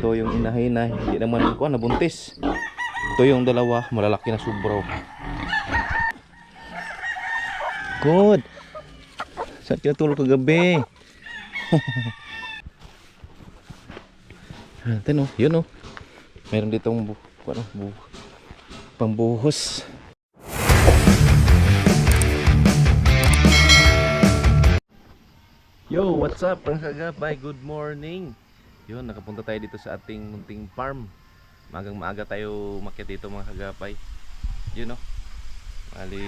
Ito yung inahin na hindi naman ko nabuntis. Ito yung dalawa, malalaki na subro. Good. Saan ka tulog kagabi? Natin oh, yun oh. Meron ditong bu ano, bu pambuhos. Yo, what's up mga kagabay? Good morning. Yun, nakapunta tayo dito sa ating munting farm. Magang maaga tayo makyat dito mga kagabay. Yun oh. Bali,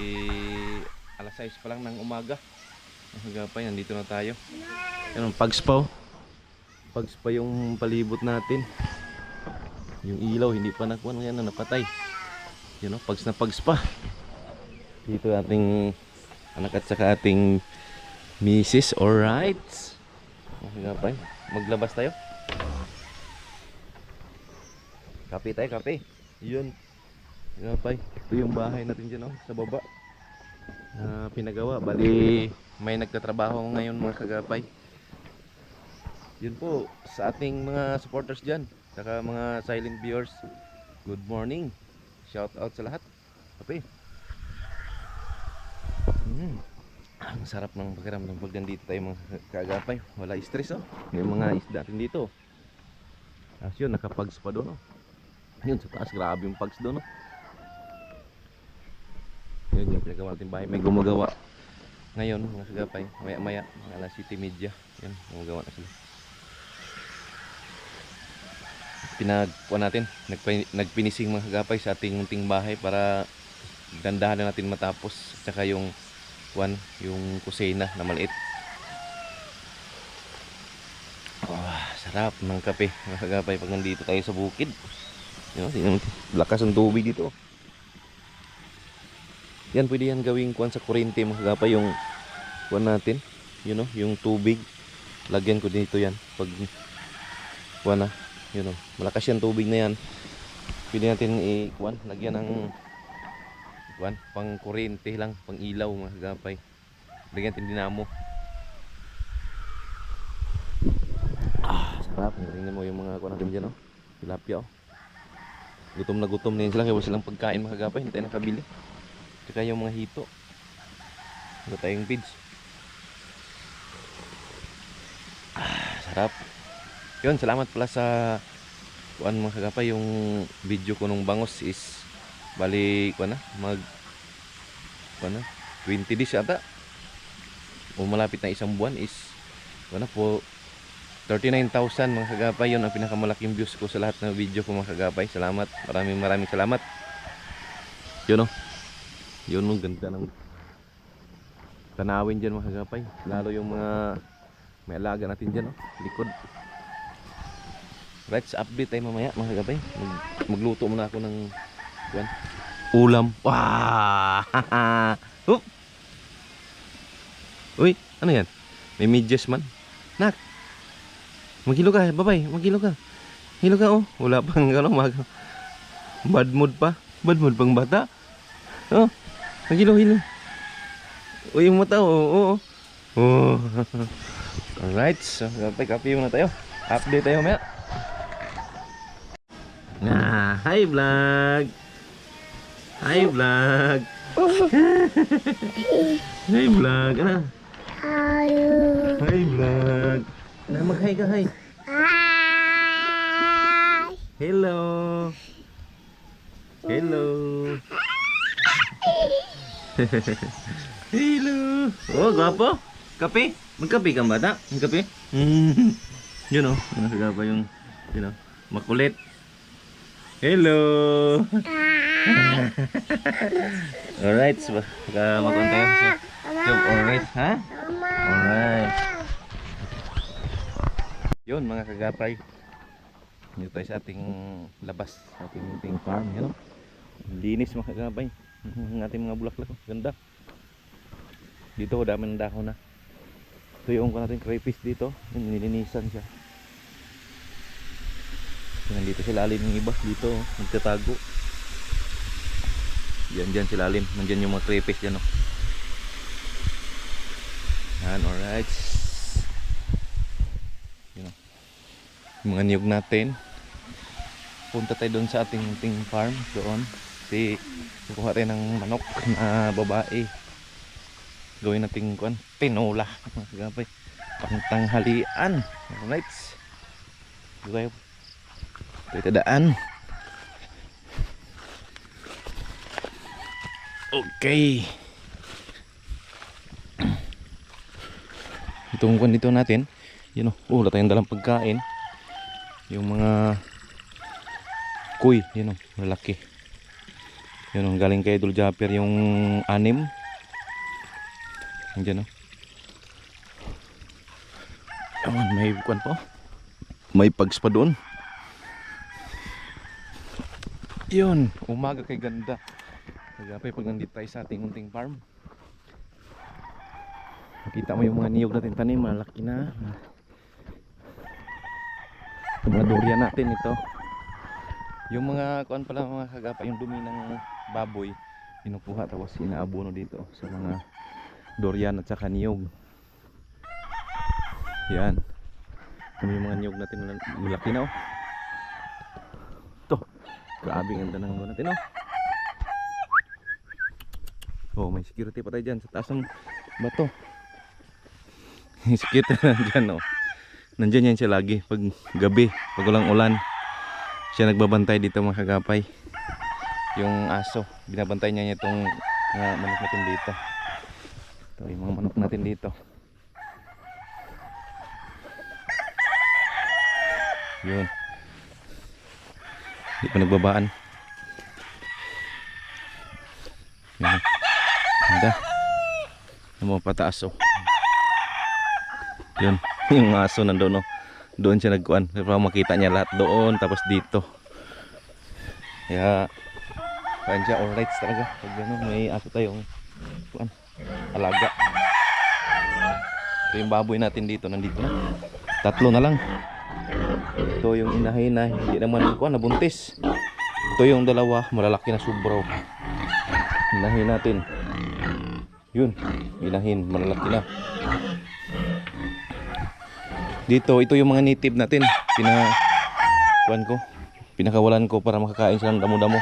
alas 6 pa lang ng umaga. Mga kagabay, nandito na tayo. Yan ang pags pa yung palibot natin. Yung ilaw, hindi pa nakuha. Yan na napatay. Yun oh, pags na pags pa. Dito ating anak at saka ating Mrs. Alright. Mga kagabay, maglabas tayo. Kape tayo, kape. Yun. Kagabay, ito yung bahay natin dyan oh, sa baba. Na pinagawa. Bali, may nagtatrabaho ngayon mga kagabay. Yun po, sa ating mga supporters dyan. Saka mga silent viewers. Good morning. Shout out sa lahat. Kape. Mm. Ang sarap ng pakiramdam pag nandito tayo mga kaagapay. Wala stress oh. May mga isda rin dito. Tapos yun, nakapags pa doon oh. Yun, sa taas, grabe yung pags doon oh. Yun yung pinagawa natin bahay. May gumagawa. Ngayon, mga kagapay, maya maya, mga alas city media. Yun, gumagawa na sila. Pinagpuan natin, nagpinising mga kagapay sa ating munting bahay para dandahan na natin matapos. Tsaka yung one, yung kusina na maliit. Ah, sarap ng kape, mga kagapay pag nandito tayo sa bukid. Yun, tingnan lakas ng tubig dito. Yan, pwede yan gawing kuwan sa kuryente mga kagapay yung kuwan natin. You know, yung tubig. Lagyan ko dito yan pag kuwan na. You know, malakas yan tubig na yan. Pwede natin i-kuwan, lagyan ng kuwan, pang kuryente lang, pang ilaw mga kagapay. Lagyan natin dinamo. Ah, sarap. Tingnan mo yung mga kuwan natin dyan, oh. Tilapia, oh. Gutom na gutom na yun sila, kaya wala silang pagkain mga kagapay, hindi tayo nakabili. Tsaka yung mga hito. Wala tayong feeds. Ah, sarap. Yun, salamat pala sa kuan mga kagapay yung video ko nung bangos is bali kuan na mag kuan na 20 days ata. O malapit na isang buwan is kuan na po 39,000 mga kagapay yun ang pinakamalaking views ko sa lahat ng video ko mga kagapay. Salamat. Maraming maraming salamat. Yun oh. Yun ang ganda ng tanawin dyan mga kagapay. Lalo yung mga may alaga natin dyan, oh. likod. Right, update tayo mamaya mga kagapay. Mag, magluto muna ako ng kuwan, ulam. Hup! Uy, ano yan? May medyas man. Nak! Maghilo ka, babay, maghilo ka. Hilo ka, oh. Wala pang, ano, mag... Bad mood pa. Bad mood pang bata. Oh, Magilo, hilo. Uy, yung mata, oo. Oh, oh. Alright, so kapay kape muna tayo. Update tayo mamaya. Ah, hi vlog. Hi vlog. hi vlog. Ano? Hi vlog. Na mag-hi ka, hi. Hello. Hello. Hello. Oh, gwapo. Kape? Magkape ka bata? Magkape? Mm. Yun oh. Ano sa gwapo yung, you know, makulit. Hello. Alright. So, magkon tayo sa job. Alright. Ha? Alright. Yun mga kagapay. Dito tayo sa ating labas. Sa ating, ating farm. Yun oh. Linis mga kagapay. Ang ating mga bulaklak. Ganda. Dito oh, dami ng dahon na. Ito yung natin crayfish dito. Yun, nilinisan siya. So, nandito sila alim yung iba. Dito, nagtatago. Yan, dyan sila alim. Nandyan yung mga crayfish dyan. Oh. Yan, alright. Yun, oh. Yung mga niyog natin. punta tayo doon sa ating munting farm doon. Si kukuha tayo ng manok na babae. Gawin nating kuan, tinola. Kagapay. Pangtanghalian. Alright. Gawin. Ito daan. Okay. Itong kwan dito natin, yun o, oh, wala tayong dalang pagkain. Yung mga kuy, yun o, malaki. Yun o, galing kay Idol Japper yung anim. Nandiyan o. Ayan, may kwan pa. oh. May pags pa doon. Yun, umaga kay ganda. Kagapay pag nandito tayo sa ating unting farm. Makita mo yung mga niyog natin tanim, malaki na. Mga durian natin ito. Yung mga kuan pala mga kagapa, yung dumi ng baboy, kinukuha tapos inaabono dito sa mga durian at saka niyog. Yan. Kami yung mga niyog natin na malaki na oh. Ito. Grabe ganda ng ano natin oh. Oh, may security pa tayo dyan sa taas ng bato. May security na dyan, oh. Nandyan yan siya lagi pag gabi, pag walang ulan. Siya nagbabantay dito mga kagapay. Yung aso, binabantay niya itong mga manok natin dito. Ito, yung mga manok natin dito. Yun. Hindi pa nagbabaan. Yan. Ganda. Yung mga pataas oh. Yun. Yung aso nandun oh. Doon siya nagkuhan. Para makita niya lahat doon. Tapos dito. Kaya. Kaya siya alright talaga. Pag gano'n may aso tayong kuhan. Alaga. Ito yung baboy natin dito. Nandito na. Tatlo na lang. Ito yung inahin na hindi naman kuhan. Nabuntis. Ito yung dalawa. Malalaki na subraw. Inahin natin. Yun, inahin, malalaki na. Dito, ito yung mga native natin. Pina kuan ko. Pinakawalan ko para makakain sila ng damo-damo.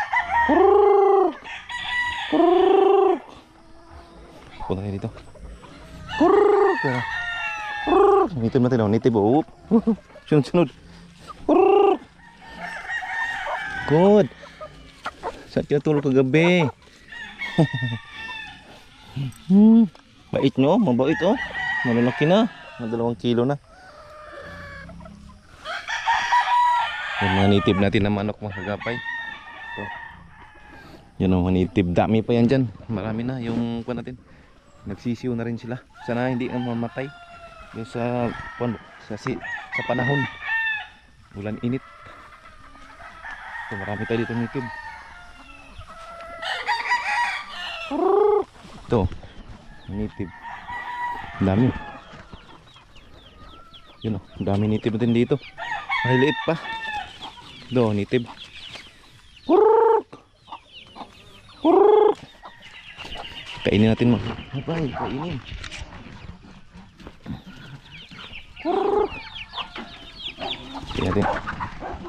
Punta kayo dito. Tara. Native natin, oh. native. Oh. Sunod-sunod. Good. Saan kinatulog kagabi? Hmm. Bait nyo, mabait oh. Malalaki na. Dalawang kilo na. Yung mga native natin na manok mga kagapay. Ito. Yan ang mga native. Dami pa yan dyan. Marami na yung kuwan natin. Nagsisiw na rin sila. Sana hindi ang mamatay. Yung sa, kuwan, sa, si, sa panahon. Ulan init. Ito, marami tayo dito native. Ito. Native. Dami. Yun o. Ang dami native natin dito. Ay, liit pa. Do, native. Kainin natin mo. Abay, kainin. Kainin natin.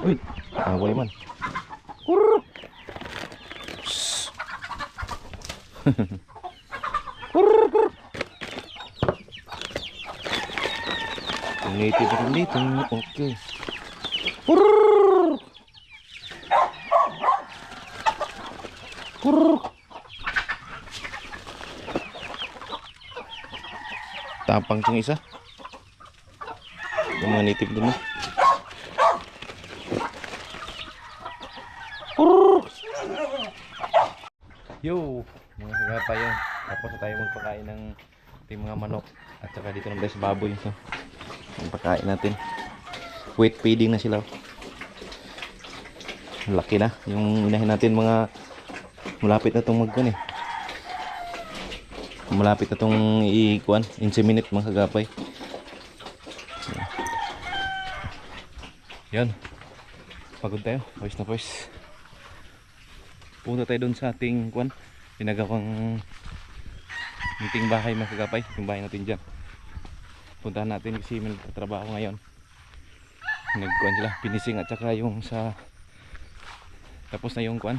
Uy, away man. Shhh. Yung native rin dito. Okay. Tapang yung isa. Yung mga native dun. oh. Yo, mga kagapa yun. Tapos na tayo magpakain ng ating mga manok. At saka dito ng best baboy. So, ang pagkain natin. Wait feeding na sila. Laki na. Yung inahin natin mga malapit na itong magkuhan eh. Malapit na itong ikuan. Inseminate mga kagapay. Yan. Pagod tayo. Pawis na pawis. Punta tayo doon sa ating kuan. Pinagawang meeting bahay mga kagapay. Yung bahay natin dyan. Puntahan natin kasi may trabaho ngayon. Nagkuhan sila. Finishing at saka yung sa Tapos na yung kuan.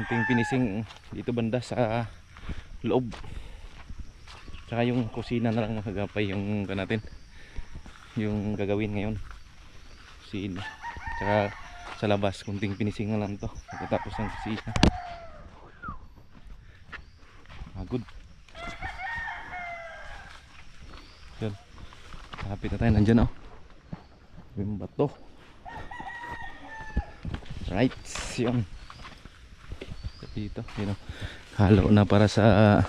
Kunting pinising dito banda sa loob. Tsaka yung kusina na lang mga kagapay yung kuan natin. Yung gagawin ngayon. Kusina. Tsaka sa labas kunting pinising na lang to. Pagkatapos ng kusina. Pagod. Yan. Kapit na tayo. Nandyan oh. Yung bato. Right. Yun. Dito. Yun oh. Halo na para sa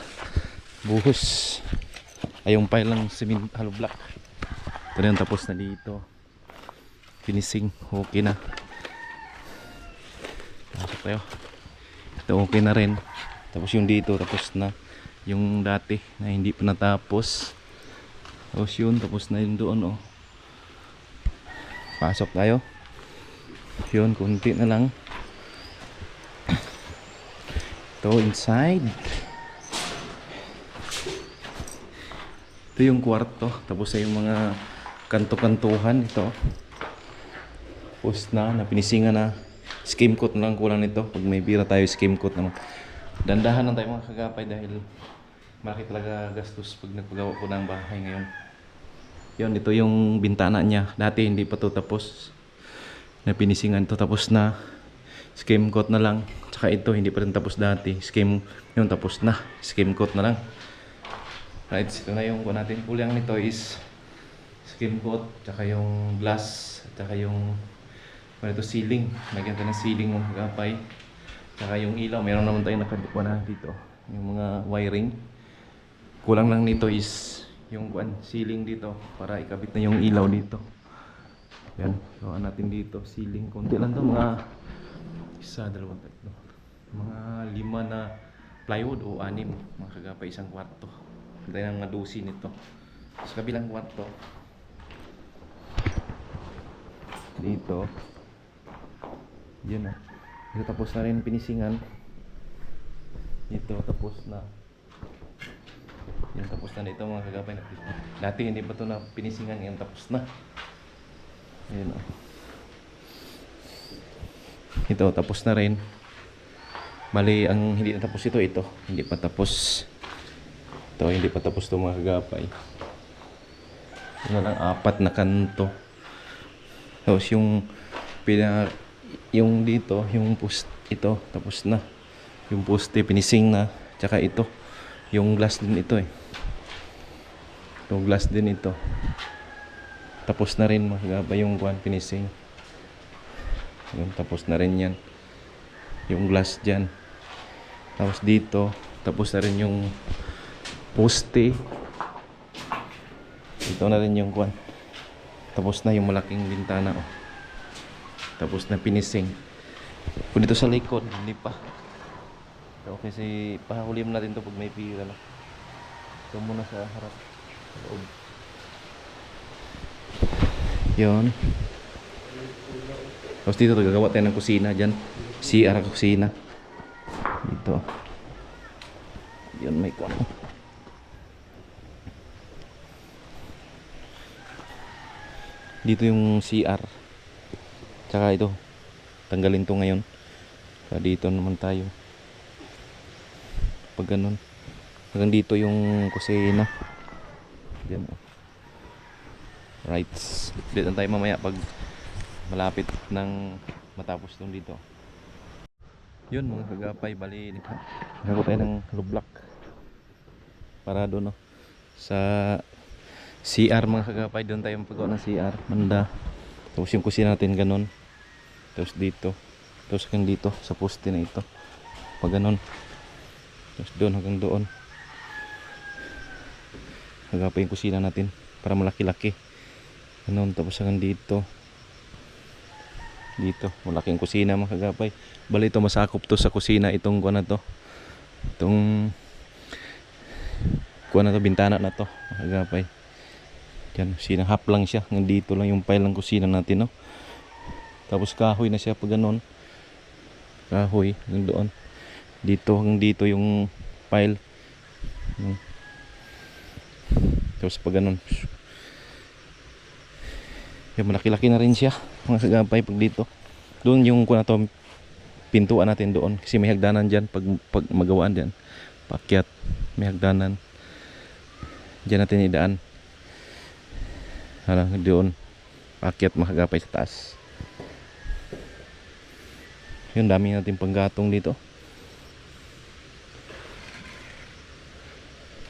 buhos. Ay yung pile ng cement hollow block. Ito na. Tapos na dito. Finishing. Okay na. Pasok tayo. Ito okay na rin. Tapos yung dito. Tapos na. Yung dati na hindi pa natapos. Tapos yun. Tapos na yun doon oh. Pasok tayo. Yun. Kunti na lang. Ito inside. Ito yung kwarto. Tapos ay yung mga kanto-kantuhan. Ito. Tapos na. Napinisingan na. Skim coat na lang kulang nito. Pag may bira tayo, skim coat naman. Dandahan lang tayo mga kagapay dahil malaki talaga gastos pag nagpagawa ko ng bahay ngayon. Yun, ito yung bintana niya. Dati hindi pa to tapos. Napinisingan to tapos na. Skim coat na lang. Tsaka ito, hindi pa rin tapos dati. Skim, yun tapos na. Skim coat na lang. Right, ito na yung kuha natin. Kulang nito is skim coat, tsaka yung glass, tsaka yung ano ito, ceiling. Lagyan tayo ng ceiling mga kagapay. Tsaka yung ilaw, meron naman tayong nakakuha na dito. Yung mga wiring. Kulang lang nito is yung kuan ceiling dito para ikabit na yung ilaw dito. Yan, gawaan natin dito ceiling. Konti lang to mga isa, dalawa, tatlo. Mga lima na plywood o anim mga kagapay isang kwarto. Tayo ng mga dosi nito. Sa kabilang kwarto. Dito. Yun na dito tapos na rin pinisingan. Dito tapos na. Yan tapos na dito mga kagapay. Dati hindi pa to na pinisingan yan tapos na. Yun o ito tapos na rin mali ang hindi na tapos ito ito hindi pa tapos ito hindi pa tapos to mga kagapay ito na lang apat na kanto tapos yung pina yung dito, yung post ito tapos na. Yung poste pinising na, tsaka ito. Yung glass din ito eh. Yung glass din ito. Tapos na rin magaba yung kuan finishing. Yung tapos na rin yan. Yung glass diyan. Tapos dito, tapos na rin yung poste. Ito na rin yung kuan. Tapos na yung malaking bintana oh. Tapos na pinising. Kung dito sa likod, hindi pa. So, kasi pahuli mo natin to pag may pira na. Ito muna sa harap. Sa loob. Yun. Tapos dito gagawa tayo ng kusina dyan. CR kusina. Dito. Yun may kamo. Dito yung CR. Tsaka ito. Tanggalin to ngayon. Saka dito naman tayo. Pag ganun. Hanggang dito yung kusina. Diyan. oh. Right. Dito tayo mamaya pag malapit ng matapos itong dito. Yun mga kagapay. Bali. Nagawa tayo ng lublak. Para doon no. Sa CR mga kagapay. Doon tayo magpagawa ng CR. Manda. Tapos yung kusina natin ganun. Tapos dito. Tapos hanggang dito sa poste na ito. Pag ganun. Tapos doon hanggang doon. Pa yung kusina natin. Para malaki-laki. Ganun. Tapos hanggang dito. Dito. Malaking kusina mga kagapay. Bali ito masakop to sa kusina. Itong kuha na to. Itong kuha na to. Bintana na to. Mga kagapay. Yan, sinahap lang siya. Nandito lang yung pile ng kusina natin, no? Tapos kahoy na siya pag ganun. Kahoy, hanggang doon. Dito, hanggang dito yung pile. Hmm. Tapos pag ganun. Yan, malaki-laki na rin siya. Mga sagapay pag dito. Doon yung kuna to, pintuan natin doon kasi may hagdanan dyan pag, pag magawaan dyan pakyat may hagdanan dyan natin idaan Hala, doon pakyat makagapay sa taas yun dami natin panggatong dito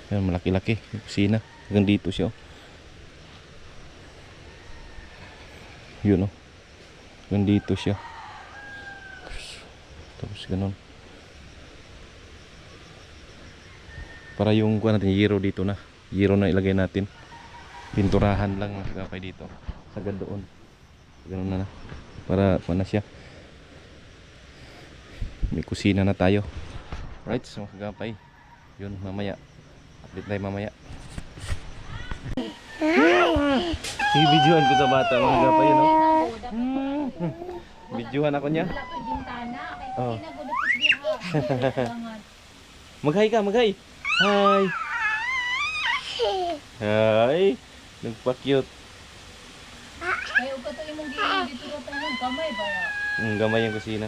yan malaki-laki yung kusina hanggang dito siya oh. Yun oh hanggang dito siya tapos ganun. Para yung kuha natin, zero dito na. Zero na ilagay natin. Pinturahan lang mga kagapay dito. Sagad doon. Ganun na na. Para kuha na siya. May kusina na tayo. Right, so mga kagapay. Yun, mamaya. Update tayo mamaya. I-videoan ko sa bata mga kagapay, no? Videohan ako niya. Oh. Mag-hi ka, mag-hi. Hi. Hi. Nagpa-cute. Kaya uga to imong giingin dito ng gamay ba? Ang gamay yung kusina.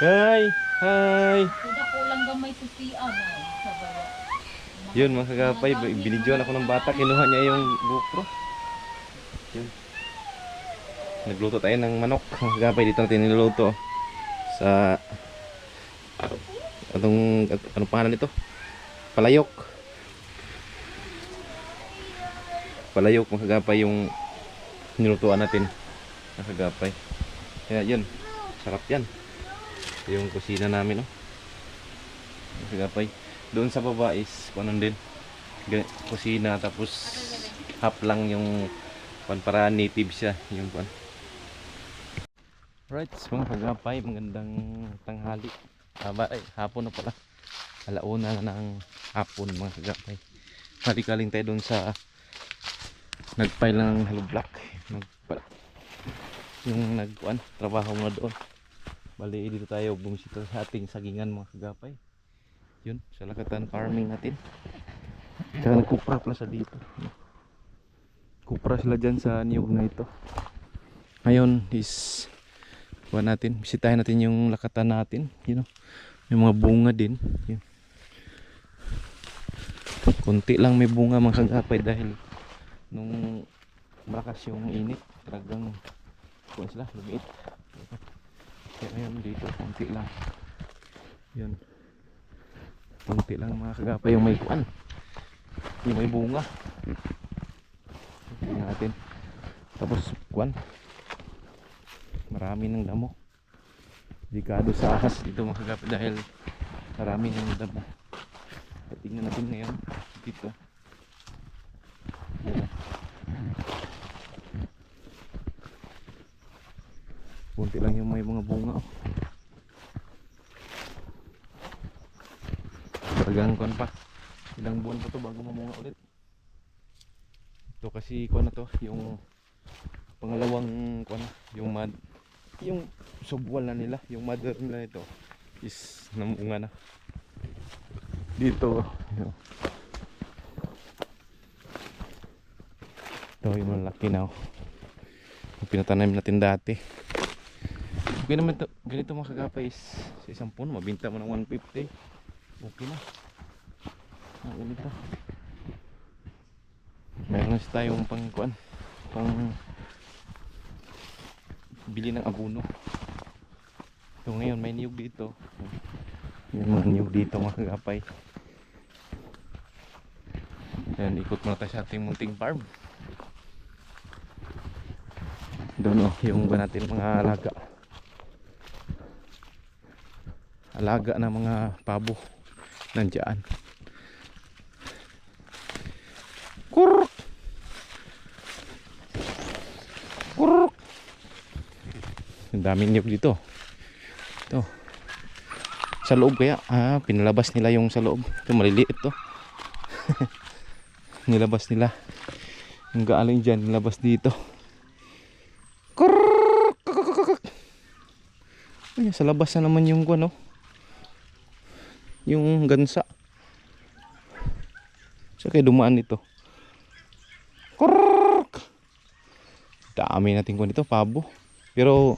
Hi. Hi. Kuda kulang gamay sa siya na. Yun mga kagapay, binidyoan ako ng bata, kinuha niya yung GoPro. Yun. Nagluto tayo ng manok. Kagapay, dito natin niluluto. Sa... Anong, anong pangalan nito? Palayok. Palayok mga kagapay yung nilutuan natin. Mga kagapay. Kaya yun, sarap yan. Yung kusina namin, no? Mga kagapay. Doon sa baba is ano din kusina tapos half lang yung pan para native siya yung pan. Right, mga kagapay, magandang tanghali. Aba, ay, hapon na pala. Alauna na ng hapon mga kagapay. Halikaling tayo doon sa nagpile ng hollow block. Nagpa, yung nagkuan, trabaho nga doon. Bali, dito tayo bumisita sa ating sagingan mga kagapay yun sa lakatan farming natin tsaka nagkupra pala sa dito kupra sila dyan sa niyog na ito ngayon is kuha natin bisitahin natin yung lakatan natin you know may mga bunga din yun. kunti lang may bunga mga kagapay dahil nung malakas yung init talagang kuha sila lumiit kaya ngayon dito kunti lang yun Kunti lang mga kagapay yung may kuan. Yung may bunga. Tingnan natin. Tapos kuan. Marami ng damo. Delikado sa ahas dito mga kagapay dahil marami ng damo. Tingnan natin ngayon dito. Yan. Kunti lang yung may mga bunga. Oh. Talagang kuan pa. Ilang buwan pa to bago mamunga ulit. Ito kasi kuan na to, yung pangalawang kuan na, yung mad yung subwal na nila, yung mother nila ito is namunga na. Dito, yun. Ito yung malaki na oh. Yung pinatanim natin dati. Okay naman to, ganito mga kagapay is sa isang puno, mabinta mo ng 150 okay na ang ganito meron na tayong pang kuan pang bili ng abono so ngayon may niyog dito. May mga niyog dito mga kagapay Ayan, ikot muna tayo sa ating munting farm. Doon oh, yung ba natin mga alaga. Alaga na mga pabo. Nandiyan daming niyog dito. Ito. Sa loob kaya ah, pinalabas nila yung sa loob. Ito maliliit to. Nilabas nila. Yung galing dyan nilabas dito. Ay, sa labas na naman yung ano yung gansa. Sa kaya dumaan dito Kurk! dami natin ko nito pabo Pero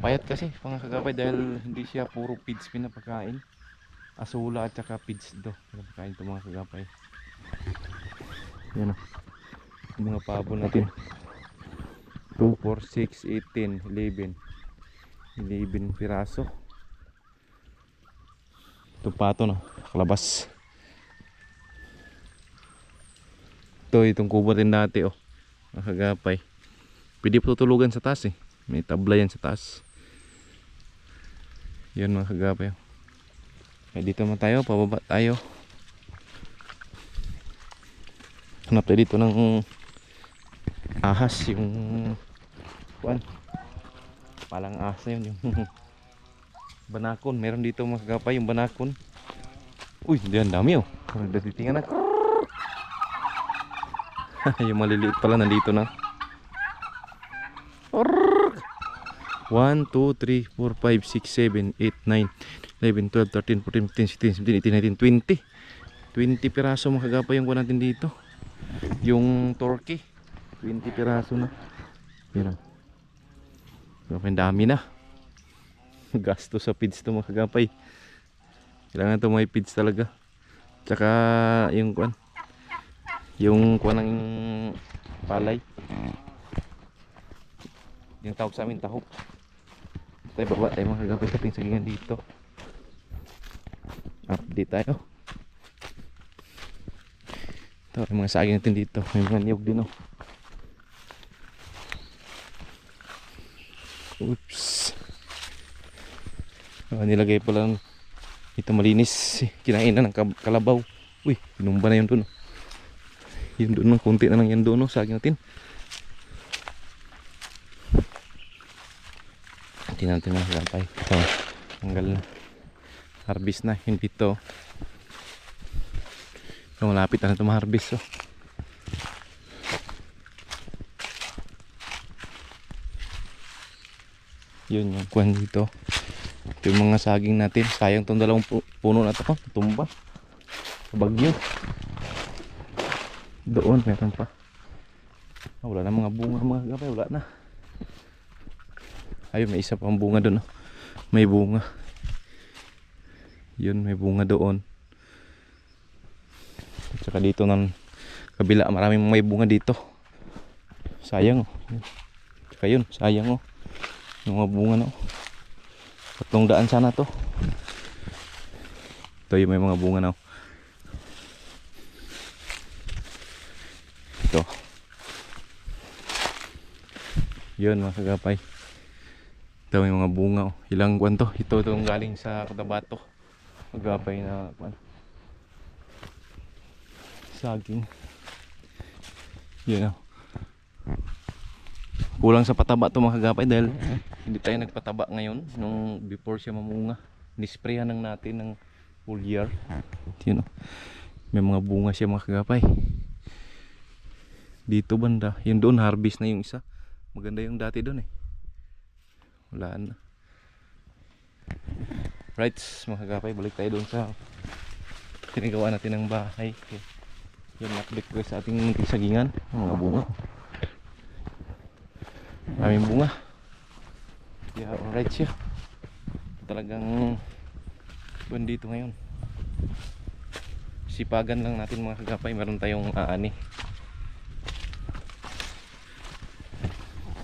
payat kasi mga kagapay dahil hindi siya puro feeds pinapakain. Asula at saka feeds do. Pinapakain ito mga kagapay. Yan o. Mga pabo natin. 2, 4, 6, 18, 11. 11 piraso. Ito pato no. Kalabas. Ito itong kubo din dati oh. Mga kagapay. Pwede po tutulugan sa taas eh. May tabla yan sa taas. Yan mga kagapay. Eh, dito naman tayo, pababa tayo. Hanap tayo dito ng ahas yung kuan. Palang ahas yun yung banakon. Meron dito mga kagapay yung banakon. Uy, ang dami oh. Nagdating na. yung maliliit pala nandito na. 1, 2, 3, 4, 5, 6, 7, 8, 9, 11, 12, 13, 14, 15, 16, 17, 18, 19, 20 20 piraso mga kagapay yung kuha natin dito. Yung turkey. 20 piraso na. Yan ang dami na. Gasto sa feeds to mga kagapay kailangan to may feeds talaga. Tsaka yung kuan yung kuan ng palay. Yung tawag sa amin tahok tayo baba tayo mga kagapay sa ating sagingan dito. Update tayo. Ito yung mga saging natin dito. May mga niyog din oh. Oops. Ah, nilagay pala ng- ito malinis. Kinain na ng kalabaw. Uy pinumba na yun dun oh. yun dun oh, konti na lang yan dun oh, saging natin tingnan natin mga kagapay ito tanggal. Na harvest na yun dito so, malapit na ito ma-harvest oh. yun yung kuhan dito. Ito yung mga saging natin. Sayang tong dalawang pu- puno na ito oh, tumba bagyo. Doon meron pa. Ah, wala na mga bunga mga gabay. Wala na ayun may isa pang bunga doon oh. may bunga. Yun may bunga doon. At saka dito ng kabila maraming may bunga dito. Sayang oh. Saka yun sayang oh. Yung mga bunga na oh tatlong daan sana to. Ito yung may mga bunga na oh ito. Yun mga kagapay ito may mga bunga oh. ilang kwan to? Ito itong galing sa Cotabato. Magapay na kwan. Saging. Yun oh. kulang sa pataba to mga kagapay dahil hindi tayo nagpataba ngayon nung before siya mamunga. Nisprayan lang natin ng full year. Yun oh. may mga bunga siya mga kagapay. Dito banda. Yun doon harvest na yung isa. Maganda yung dati doon eh wala na. Right mga kagapay balik tayo doon sa tinagawa natin ng bahay. Okay. yun naklik ko sa ating sagingan mga bunga. Maraming bunga. Yeah alright siya. Talagang buwan dito ngayon. Sipagan lang natin mga kagapay meron tayong aani.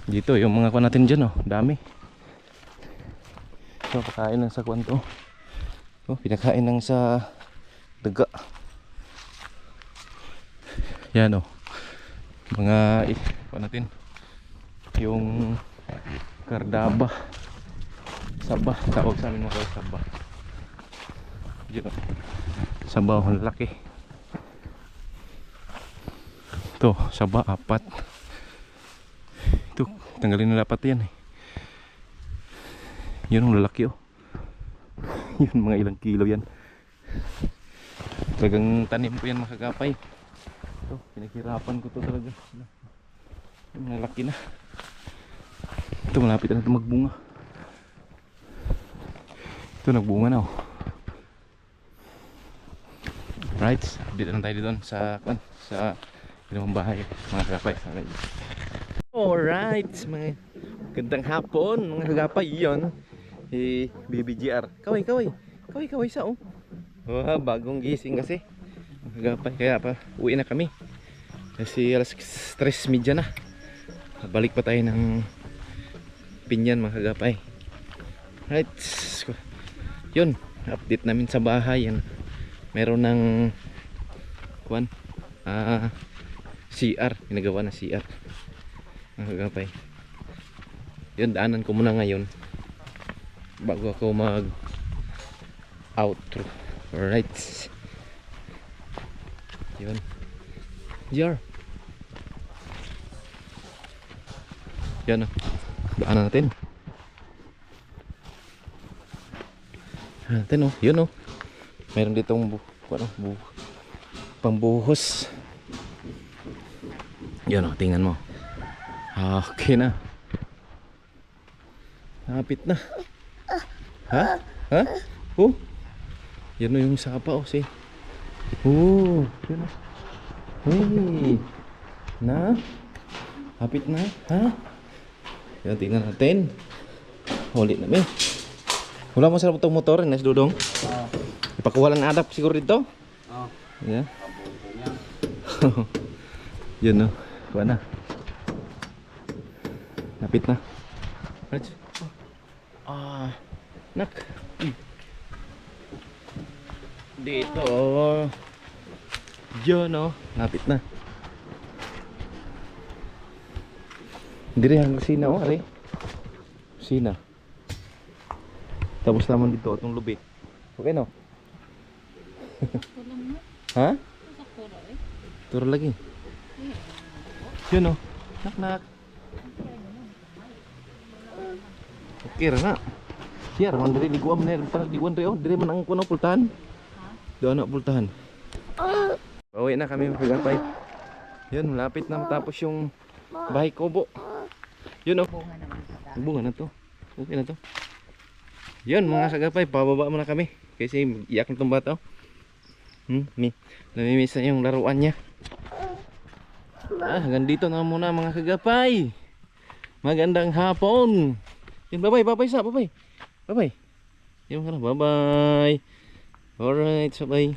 Dito yung mga kuha natin dyan oh. Dami so pakain lang sa kuwan to. Oh, pinakain lang sa daga. Yan oh. Mga eh, kuha natin. Yung kardaba. Saba tawag sa amin mga kawal saba. Yun oh. Saba ang laki. Ito saba apat. Ito tanggalin na dapat yan eh yun ang lalaki oh. Yun mga ilang kilo yan. Talagang tanim ko yan mga kagapay. Ito pinaghirapan ko to talaga. Yung malaki na. Ito malapit na ito magbunga. Ito nagbunga na oh. Right dito na tayo dito sa kan sa ginawang bahay mga kagapay. Alright mga Gandang hapon, mga kagapay. Yun. Si BBGR. Kaway, kaway. Kaway, kaway sa oh. Wah, bagong gising kasi. Kagapay. Kaya pa, uwi na kami. Kasi alas 3.30 na. Balik pa tayo ng pinyan mga kagapay. Right. Yun. Update namin sa bahay. Yan. Meron ng kuan. Ah, CR. Ginagawa na CR. Mga kagapay. Yun, daanan ko muna ngayon. Bago ako mag outro. Alright. Yun. JR. Yan o. Daanan natin. Daanan natin o. Yun o. Meron ditong bu ano, bu pambuhos. Yun o. Tingnan mo. Okay na. Napit na. Ha? Ha? Oh. Yan o yung sapa o. See. Oh. Yun o. Hey. Na? Hapit na? Ha? Yan, tingnan natin. Huli na may. Wala mo sa itong motor, Nes Dudong. Oo. Ipakuha lang adap siguro dito. Oo. Yeah. Yun no. Kuha na. Napit na. Right. Nak. Dito. Yun no. Napit na. Dire hanggang sina oh, are. Sina. Tapos naman dito itong lubid. Okay no? Ha? Eh. Turo lagi. Yun o. Nak nak. Okay ra na. Siya man diri liguan man para liguan rin oh. Diri man ang kuno pultahan. Doon na pultahan. Pauwi na kami magagapay. Yun, malapit na matapos yung bahay kubo. Yun o. Bunga naman. Bunga na to. Okay na to. Yun mga sagapay, pababa muna kami. Kasi iyak na itong bata. oh. Hmm, mi. Namimiss na yung laruan niya. Ah, hanggang dito na muna mga kagapay. Magandang hapon. Yun, bye-bye, bye-bye sa, bye-bye. Bye-bye. Bye-bye. Alright, sabay.